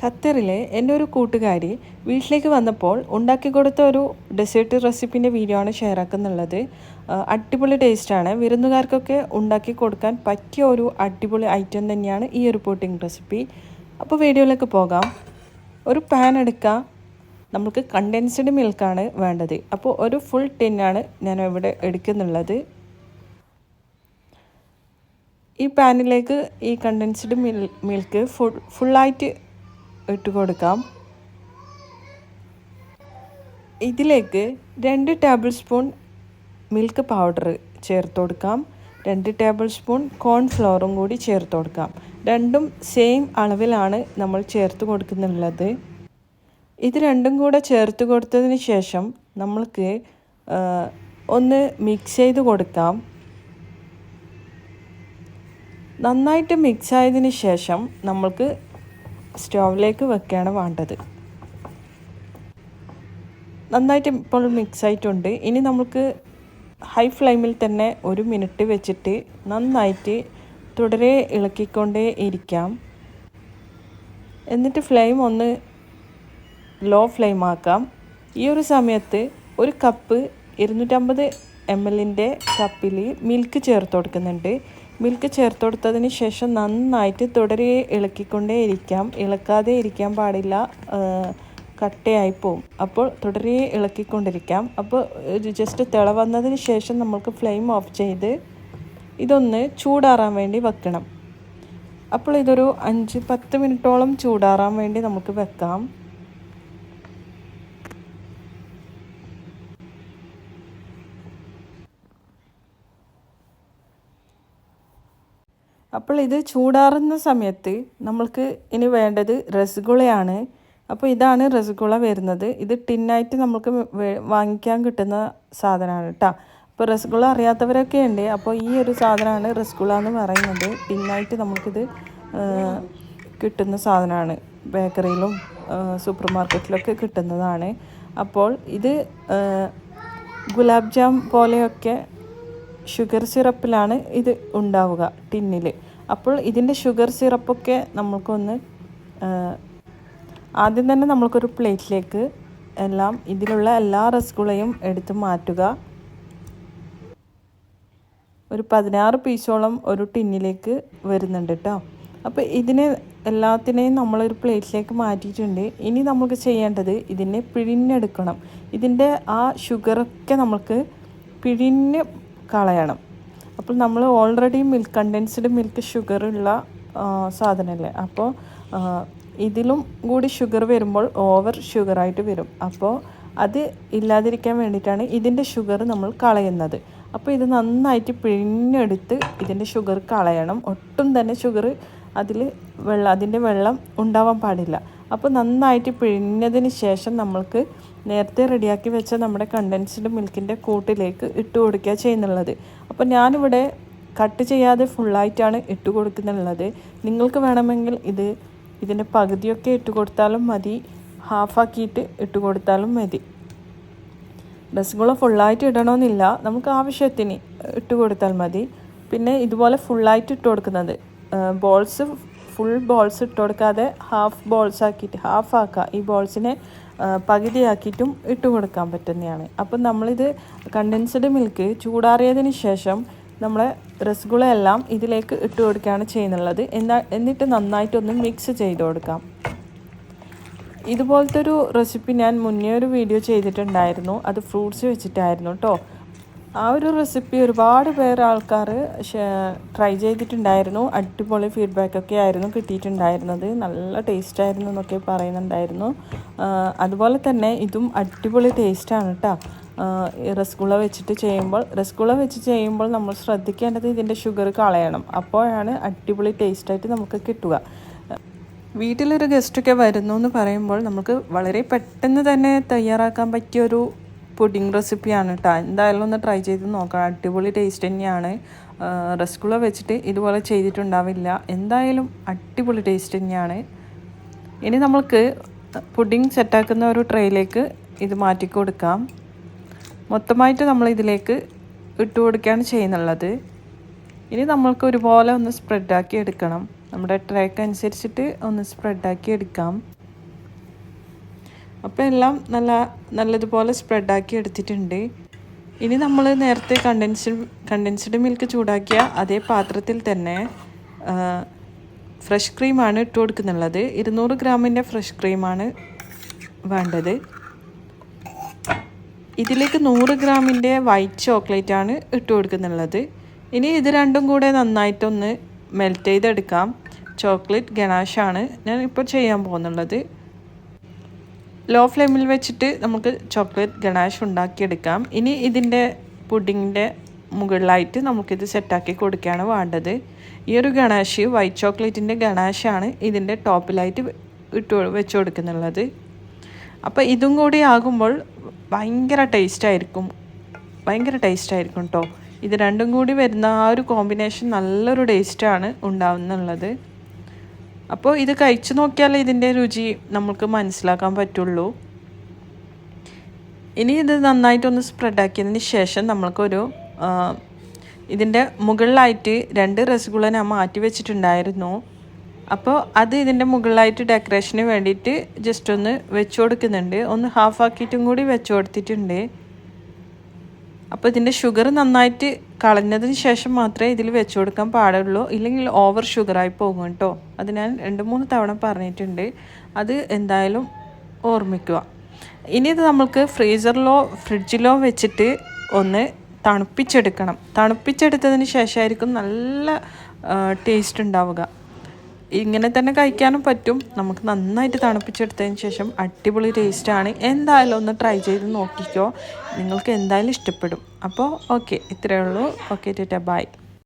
ഖത്തറിലെ എന്റെ ഒരു കൂട്ടുകാരി വീട്ടിലേക്ക് വന്നപ്പോൾ ഉണ്ടാക്കി കൊടുത്ത ഒരു ഡെസേർട്ട് റെസിപ്പിന്റെ വീഡിയോ ആണ് ഷെയർ ആക്കുന്നുള്ളത്. അടിപൊളി ടേസ്റ്റാണ് വിരുന്നുകാർക്കൊക്കെ ഉണ്ടാക്കി കൊടുക്കാൻ പറ്റിയ ഒരു അടിപൊളി ഐറ്റം തന്നെയാണ് ഈ ഒരു പുഡിംഗ് റെസിപ്പി അപ്പോൾ വീഡിയോയിലേക്ക് പോകാം. ഒരു പാൻ എടുക്കുക നമുക്ക് കണ്ടൻസ്ഡ് മിൽക്കാണ് വേണ്ടത്. അപ്പോൾ ഒരു ഫുൾ ടിന്നാണ് ഞാൻ ഇവിടെ എടുക്കുന്നുള്ളത്. ഈ പാനിലേക്ക് ഈ കണ്ടൻസ്ഡ് മിൽ മിൽക്ക് ഫുൾ ഫുള്ളായിട്ട് ഇട്ട് കൊടുക്കാം. ഇതിലേക്ക് രണ്ട് ടേബിൾ സ്പൂൺ മിൽക്ക് പൗഡർ ചേർത്ത് കൊടുക്കാം. രണ്ട് ടേബിൾ സ്പൂൺ കോൺഫ്ലോറും കൂടി ചേർത്ത് കൊടുക്കാം. രണ്ടും സെയിം അളവിലാണ് നമ്മൾ ചേർത്ത് കൊടുക്കുന്നുള്ളത്. ഇത് രണ്ടും കൂടെ ചേർത്ത് കൊടുത്തതിന് ശേഷം നമ്മൾക്ക് ഒന്ന് മിക്സ് ചെയ്ത് കൊടുക്കാം. നന്നായിട്ട് മിക്സ് ആയതിന് ശേഷം നമ്മൾക്ക് സ്റ്റൗവിലേക്ക് വെക്കുകയാണ് വേണ്ടത്. നന്നായിട്ട് ഇപ്പോൾ മിക്സ് ആയിട്ടുണ്ട്. ഇനി നമുക്ക് ഹൈ ഫ്ലെയിമിൽ തന്നെ ഒരു മിനിറ്റ് വെച്ചിട്ട് നന്നായിട്ട് തുടരെ ഇളക്കിക്കൊണ്ടേ ഇരിക്കാം. എന്നിട്ട് ഫ്ലെയിം ഒന്ന് ലോ ഫ്ലെയിം ആക്കാം. ഈ ഒരു സമയത്ത് ഒരു കപ്പ് ഇരുന്നൂറ്റമ്പത് എം എല്ലിന്റെ കപ്പിൽ മിൽക്ക് ചേർത്ത് കൊടുക്കുന്നുണ്ട്. മിൽക്ക് ചേർത്ത് കൊടുത്തതിന് ശേഷം നന്നായിട്ട് തുടരെ ഇളക്കിക്കൊണ്ടേ ഇരിക്കാം ഇളക്കാതെ ഇരിക്കാൻ പാടില്ല. കട്ടയായി പോവും. അപ്പോൾ തുടരെ ഇളക്കിക്കൊണ്ടിരിക്കാം. അപ്പോൾ ജസ്റ്റ് തിള വന്നതിന് ശേഷം നമ്മൾക്ക് ഫ്ലെയിം ഓഫ് ചെയ്ത് ഇതൊന്ന് ചൂടാറാൻ വേണ്ടി വെക്കണം. അപ്പോൾ ഇതൊരു അഞ്ച് പത്ത് മിനിറ്റോളം ചൂടാറാൻ വേണ്ടി നമുക്ക് വെക്കാം. അപ്പോൾ ഇത് ചൂടാറുന്ന സമയത്ത് നമ്മൾക്ക് ഇനി വേണ്ടത് രസഗുളയാണ്. അപ്പോൾ ഇതാണ് രസഗുള വരുന്നത്. ഇത് ടിന്നായിട്ട് നമുക്ക് വാങ്ങിക്കാൻ കിട്ടുന്ന സാധനമാണ് കേട്ടോ. അപ്പോൾ രസഗുള അറിയാത്തവരൊക്കെ ഉണ്ട്. അപ്പോൾ ഈ ഒരു സാധനമാണ് രസഗുള എന്ന് പറയുന്നത്. ടിന്നായിട്ട് നമുക്കിത് കിട്ടുന്ന സാധനമാണ്. ബേക്കറിയിലും സൂപ്പർ മാർക്കറ്റിലൊക്കെ കിട്ടുന്നതാണ്. അപ്പോൾ ഇത് ഗുലാബ് ജാം പോലെയൊക്കെ ഷുഗർ സിറപ്പിലാണ് ഇത് ഉണ്ടാവുക ടിന്നിൽ അപ്പോൾ ഇതിന്റെ ഷുഗർ സിറപ്പൊക്കെ നമ്മൾക്കൊന്ന് ആദ്യം തന്നെ നമ്മൾക്കൊരു പ്ലേറ്റിലേക്ക് എല്ലാം ഇതിലുള്ള എല്ലാ റസ്കുളയും എടുത്ത് മാറ്റുക. ഒരു പതിനാറ് പീസോളം ഒരു ടിന്നിലേക്ക് വരുന്നുണ്ട് കേട്ടോ അപ്പോൾ ഇതിനെ എല്ലാത്തിനെയും നമ്മളൊരു പ്ലേറ്റിലേക്ക് മാറ്റിയിട്ടുണ്ട്. ഇനി നമുക്ക് ചെയ്യേണ്ടത് ഇതിനെ പിഴിഞ്ഞെടുക്കണം. ഇതിന്റെ ആ ഷുഗറൊക്കെ നമുക്ക് പിഴിഞ്ഞ് കളയണം. അപ്പോൾ നമ്മൾ ഓൾറെഡി മിൽക്ക് കണ്ടൻസ്ഡ് മിൽക്ക് ഷുഗറുള്ള സാധനമല്ലേ? അപ്പോൾ ഇതിലും കൂടി ഷുഗർ വരുമ്പോൾ ഓവർ ഷുഗറായിട്ട് വരും. അപ്പോൾ അത് ഇല്ലാതിരിക്കാൻ വേണ്ടിയിട്ടാണ് ഇതിന്റെ ഷുഗർ നമ്മൾ കളയുന്നത്. അപ്പോൾ ഇത് നന്നായിട്ട് പിഴിഞ്ഞെടുത്ത് ഇതിന്റെ ഷുഗർ കളയണം. ഒട്ടും തന്നെ ഷുഗർ അതിൽ വെള്ളം അതിന്റെ വെള്ളം ഉണ്ടാവാൻ പാടില്ല. അപ്പോൾ നന്നായിട്ട് പിഴിഞ്ഞതിന് ശേഷം നമ്മൾക്ക് നേരത്തെ റെഡിയാക്കി വെച്ച നമ്മുടെ കണ്ടൻസ്ഡ് മിൽക്കിന്റെ കൂട്ടിലേക്ക് ഇട്ട് കൊടുക്കുക ചെയ്യുന്നുള്ളത്. അപ്പോൾ ഞാനിവിടെ കട്ട് ചെയ്യാതെ ഫുള്ളായിട്ടാണ് ഇട്ട് കൊടുക്കുന്നുള്ളത്. നിങ്ങൾക്ക് വേണമെങ്കിൽ ഇത് ഇതിന്റെ പകുതിയൊക്കെ ഇട്ട് കൊടുത്താലും മതി. ഹാഫാക്കിയിട്ട് ഇട്ട് കൊടുത്താലും മതി. രസഗുള ഫുള്ളായിട്ട് ഇടണമെന്നില്ല നമുക്ക് ആവശ്യത്തിന് ഇട്ട് കൊടുത്താൽ മതി. പിന്നെ ഇതുപോലെ ഫുള്ളായിട്ട് ഇട്ട് കൊടുക്കുന്നത്. ബോൾസ് ഫുൾ ബോൾസ് ഇട്ട് കൊടുക്കാതെ ഹാഫ് ബോൾസ് ആക്കിയിട്ട് ഹാഫ് ആക്കുക ഈ ബോൾസിനെ പകുതിയാക്കിയിട്ടും ഇട്ട് കൊടുക്കാൻ പറ്റുന്നതാണ്. അപ്പം നമ്മളിത് കണ്ടൻസ്ഡ് മിൽക്ക് ചൂടാറിയതിന് ശേഷം രസഗുള എല്ലാം ഇതിലേക്ക് ഇട്ട് കൊടുക്കുകയാണ് ചെയ്യുന്നുള്ളത്. എന്നാ എന്നിട്ട് നന്നായിട്ടൊന്ന് മിക്സ് ചെയ്ത് കൊടുക്കാം ഇതുപോലത്തെ ഒരു റെസിപ്പി ഞാൻ മുന്നേ ഒരു വീഡിയോ ചെയ്തിട്ടുണ്ടായിരുന്നു. അത് ഫ്രൂട്ട്സ് വെച്ചിട്ടായിരുന്നു കേട്ടോ ആ ഒരു റെസിപ്പി ഒരുപാട് പേർ ആൾക്കാർ ട്രൈ ചെയ്തിട്ടുണ്ടായിരുന്നു. അടിപൊളി ഫീഡ്ബാക്ക് ഒക്കെ ആയിരുന്നു കിട്ടിയിട്ടുണ്ടായിരുന്നത്. നല്ല ടേസ്റ്റ് ആയിരുന്നു എന്നൊക്കെ പറയുന്നുണ്ടായിരുന്നു. അതുപോലെ തന്നെ ഇതും അടിപൊളി ടേസ്റ്റാണ് കേട്ടോ റസ്ഗുള വെച്ചിട്ട് ചെയ്യുമ്പോൾ റസ്ഗുള വെച്ച് ചെയ്യുമ്പോൾ നമ്മൾ ശ്രദ്ധിക്കേണ്ടത് ഇതിന്റെ ഷുഗർ കളയണം. അപ്പോഴാണ് അടിപൊളി ടേസ്റ്റായിട്ട് നമുക്ക് കിട്ടുക. വീട്ടിലൊരു ഗസ്റ്റൊക്കെ വരുന്നു എന്ന് പറയുമ്പോൾ നമുക്ക് വളരെ പെട്ടെന്ന് തന്നെ തയ്യാറാക്കാൻ പറ്റിയൊരു പുഡിംഗ് റെസിപ്പിയാണ് കേട്ടോ എന്തായാലും ഒന്ന് ട്രൈ ചെയ്ത് നോക്കാം. അടിപൊളി ടേസ്റ്റ് തന്നെയാണ്. റസ്കുള വെച്ചിട്ട് ഇതുപോലെ ചെയ്തിട്ടുണ്ടാവില്ല. എന്തായാലും അടിപൊളി ടേസ്റ്റ് തന്നെയാണ്. ഇനി നമ്മൾക്ക് പുഡിംഗ് സെറ്റാക്കുന്ന ഒരു ട്രേയിലേക്ക് ഇത് മാറ്റി കൊടുക്കാം. മൊത്തമായിട്ട് നമ്മൾ ഇതിലേക്ക് ഇട്ട് കൊടുക്കുകയാണ് ചെയ്യുന്നുള്ളത്. ഇനി നമ്മൾക്ക് ഒരുപോലെ ഒന്ന് സ്പ്രെഡാക്കി എടുക്കണം. നമ്മുടെ ട്രേക്ക് അനുസരിച്ചിട്ട് ഒന്ന് സ്പ്രെഡാക്കി എടുക്കാം. അപ്പോൾ എല്ലാം നല്ല നല്ലതുപോലെ സ്പ്രെഡാക്കി എടുത്തിട്ടുണ്ട്. ഇനി നമ്മൾ നേരത്തെ കണ്ടൻസ്ഡ് കണ്ടൻസ്ഡ് മിൽക്ക് ചൂടാക്കിയ അതേ പാത്രത്തിൽ തന്നെ ഫ്രഷ് ക്രീമാണ് ഇട്ട് കൊടുക്കുന്നുള്ളത്. ഇരുന്നൂറ് ഗ്രാമിന്റെ ഫ്രഷ് ക്രീമാണ് വേണ്ടത്. ഇതിലേക്ക് നൂറ് ഗ്രാമിന്റെ വൈറ്റ് ചോക്ലേറ്റ് ആണ് ഇട്ട് കൊടുക്കുന്നുള്ളത്. ഇനി ഇത് രണ്ടും കൂടെ നന്നായിട്ടൊന്ന് മെൽറ്റ് ചെയ്തെടുക്കാം. ചോക്ലേറ്റ് ഗണാഷാണ് ഞാൻ ഇപ്പോൾ ചെയ്യാൻ പോകുന്നുള്ളത്. ലോ ഫ്ലെയിമിൽ വെച്ചിട്ട് നമുക്ക് ചോക്ലേറ്റ് ഗണാഷ് ഉണ്ടാക്കിയെടുക്കാം. ഇനി ഇതിന്റെ പുഡിങ്ങിന്റെ മുകളിലായിട്ട് നമുക്കിത് സെറ്റാക്കി കൊടുക്കുകയാണ് വേണ്ടത്. ഈ ഒരു ഗണാഷ് വൈറ്റ് ചോക്ലേറ്റിന്റെ ഗണാഷാണ് ഇതിന്റെ ടോപ്പിലായിട്ട് ഇട്ട് വെച്ച് കൊടുക്കുന്നുള്ളത്. അപ്പോൾ ഇതും കൂടി ആകുമ്പോൾ ഭയങ്കര ടേസ്റ്റ് ആയിരിക്കും. ഭയങ്കര ടേസ്റ്റ് ആയിരിക്കും കേട്ടോ ഇത് രണ്ടും കൂടി വരുന്ന ആ ഒരു കോമ്പിനേഷൻ നല്ലൊരു ടേസ്റ്റാണ് ഉണ്ടാവുന്നുള്ളത്. അപ്പോൾ ഇത് കഴിച്ചു നോക്കിയാലേ ഇതിന്റെ രുചി നമ്മൾക്ക് മനസ്സിലാക്കാൻ പറ്റുള്ളൂ. ഇനി ഇത് നന്നായിട്ടൊന്ന് സ്പ്രെഡാക്കിയതിന് ശേഷം നമ്മൾക്കൊരു ഇതിന്റെ മുകളിലായിട്ട് രണ്ട് രസഗുള ഞാൻ മാറ്റി വെച്ചിട്ടുണ്ടായിരുന്നു. അപ്പോൾ അത് ഇതിന്റെ മുകളിലായിട്ട് ഡെക്കറേഷന് വേണ്ടിയിട്ട് ജസ്റ്റ് ഒന്ന് വെച്ച് കൊടുക്കുന്നുണ്ട്. ഒന്ന് ഹാഫ് ആക്കിയിട്ടും കൂടി വെച്ച് കൊടുത്തിട്ടുണ്ട്. അപ്പോൾ ഇതിന്റെ ഷുഗർ നന്നായിട്ട് കളഞ്ഞതിന് ശേഷം മാത്രമേ ഇതിൽ വെച്ച് കൊടുക്കാൻ പാടുള്ളൂ. ഇല്ലെങ്കിൽ ഓവർ ഷുഗറായി പോകും കേട്ടോ. അത് ഞാൻ രണ്ട് മൂന്ന് തവണ പറഞ്ഞിട്ടുണ്ട്. അത് എന്തായാലും ഓർമ്മിക്കുക. ഇനി ഇത് നമുക്ക് ഫ്രീസറിലോ ഫ്രിഡ്ജിലോ വെച്ചിട്ട് ഒന്ന് തണുപ്പിച്ചെടുക്കണം. തണുപ്പിച്ചെടുത്തതിന് ശേഷമായിരിക്കും നല്ല ടേസ്റ്റ് ഉണ്ടാവുക. ഇങ്ങനെ തന്നെ കഴിക്കാനും പറ്റും. നമുക്ക് നന്നായിട്ട് തണുപ്പിച്ചെടുത്തതിന് ശേഷം അടിപൊളി ടേസ്റ്റാണ് എന്തായാലും ഒന്ന് ട്രൈ ചെയ്ത് നോക്കിക്കോ. നിങ്ങൾക്ക് എന്തായാലും ഇഷ്ടപ്പെടും. അപ്പോൾ ഓക്കെ ഇത്രയേ ഉള്ളൂ. Okay ടേറ്റ by